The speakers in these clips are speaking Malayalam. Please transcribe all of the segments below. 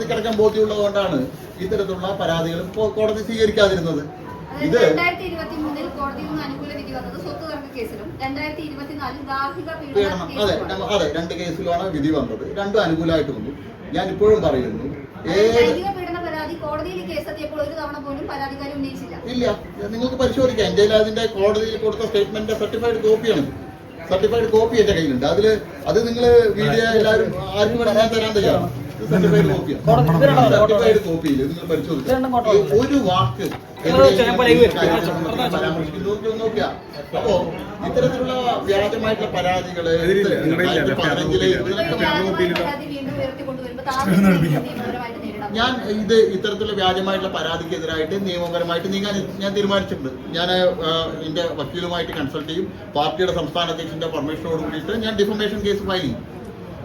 കോടതിക്കടക്കം ബോധ്യമുള്ളതുകൊണ്ടാണ് ഇത്തരത്തിലുള്ള പരാതികൾ ഇപ്പോൾ കോടതി സ്വീകരിക്കാതിരുന്നത്. ഇത് രണ്ടായിരത്തി ഇരുപത്തി മൂന്നിൽ കോടതിയിൽ നിന്ന് അനുകൂല വിധി വന്നത് സ്വത്ത് തർക്ക കേസിലും രണ്ടായിരത്തി ഇരുപത്തിനാലിൽ ഗാർഹിക പീഡന അതെ അതെ രണ്ട് കേസിലാണ് വിധി വന്നത്. രണ്ടും അനുകൂലമായിട്ട് വന്നു. ഞാൻ ഇപ്പോഴും പറയുന്നു ഏത് ലൈംഗിക പരാതി കോടതിയിൽ കേസെത്തിയപ്പോൾ ഒരു തവണ പോലും പരാതിക്കാരി ഉന്നയിച്ചില്ല. ഇല്ല നിങ്ങൾക്ക് പരിശോധിക്കാം. എന്റെ അതിന്റെ കോടതിയിൽ കൊടുത്ത സ്റ്റേറ്റ്മെന്റ് സർട്ടിഫൈഡ് കോപ്പിയാണ്. സർട്ടിഫൈഡ് കോപ്പി എന്റെ കയ്യിലുണ്ട്. അതിൽ അത് നിങ്ങൾ വീഡിയോ എല്ലാവരും ആരും വേണമെങ്കിൽ ഞാൻ തരാൻ തയ്യാറാണ്. ഒരു വാക്ക് ഇത്തരത്തിലുള്ള ഞാൻ ഇത് ഇത്തരത്തിലുള്ള വ്യാജമായിട്ടുള്ള പരാതിക്കെതിരായിട്ട് നിയമപരമായിട്ട് നീങ്ങാൻ ഞാൻ തീരുമാനിച്ചിട്ടുണ്ട് ഞാൻ എന്റെ വക്കീലുമായിട്ട് കൺസൾട്ട് ചെയ്യും. പാർട്ടിയുടെ സംസ്ഥാന അധ്യക്ഷന്റെ പെർമിഷനോട് കൂടിയിട്ട് ഞാൻ ഡിഫമേഷൻ കേസ് ഫയൽ ചെയ്യും.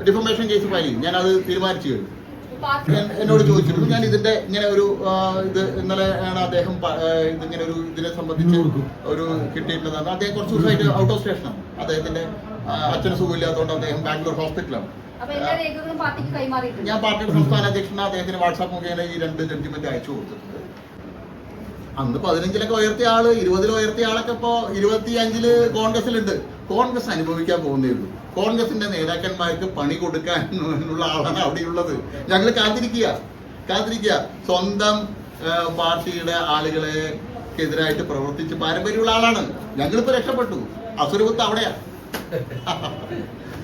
ഡിഫമേഷൻ കേസ് ഫയൽ ചെയ്യും ഞാൻ അത് തീരുമാനിച്ചു കഴിഞ്ഞു. എന്നോട് ചോദിച്ചിരുന്നു. ഞാൻ ഇതിന്റെ ഇങ്ങനെ ഒരു ഇത് ഇന്നലെ ആണ് അദ്ദേഹം ഇതിങ്ങനെ ഒരു ഇതിനെ സംബന്ധിച്ച് ഒരു കിട്ടിയിട്ടുള്ളതാണ് അദ്ദേഹം കുറച്ച് ദിവസമായിട്ട് ഔട്ട് ഓഫ് സ്റ്റേഷനാണ് അദ്ദേഹത്തിന്റെ അച്ഛന് സുഖമില്ലാത്തതുകൊണ്ട് അദ്ദേഹം ബാംഗ്ലൂർ ഹോസ്പിറ്റലാണ് ഞാൻ പാർട്ടിയുടെ സംസ്ഥാന അധ്യക്ഷനാണ് അദ്ദേഹത്തിന് വാട്സാപ്പ് മുഖേന ഈ രണ്ട് ജഡ്ജിമെന്റ് അയച്ചു കൊടുത്തിട്ടുണ്ട് അന്ന് പതിനഞ്ചിലൊക്കെ ഉയർത്തിയ ആൾ ഇരുപതിൽ ഉയർത്തിയ ആളൊക്കെ ഇപ്പോ ഇരുപത്തി അഞ്ചിൽ കോൺഗ്രസിലുണ്ട് കോൺഗ്രസ് അനുഭവിക്കാൻ പോകുന്നേ ഉള്ളൂ കോൺഗ്രസിന്റെ നേതാക്കന്മാർക്ക് പണി കൊടുക്കാൻ ഉള്ള ആളാണ് അവിടെയുള്ളത്. ഞങ്ങൾ കാത്തിരിക്കുക. കാത്തിരിക്കുക. സ്വന്തം പാർട്ടിയുടെ ആളുകളെ എതിരായിട്ട് പ്രവർത്തിച്ച് പാരമ്പര്യമുള്ള ആളാണ്. ഞങ്ങളിപ്പോ രക്ഷപ്പെട്ടു. അസുരപത്ത് അവിടെയാ.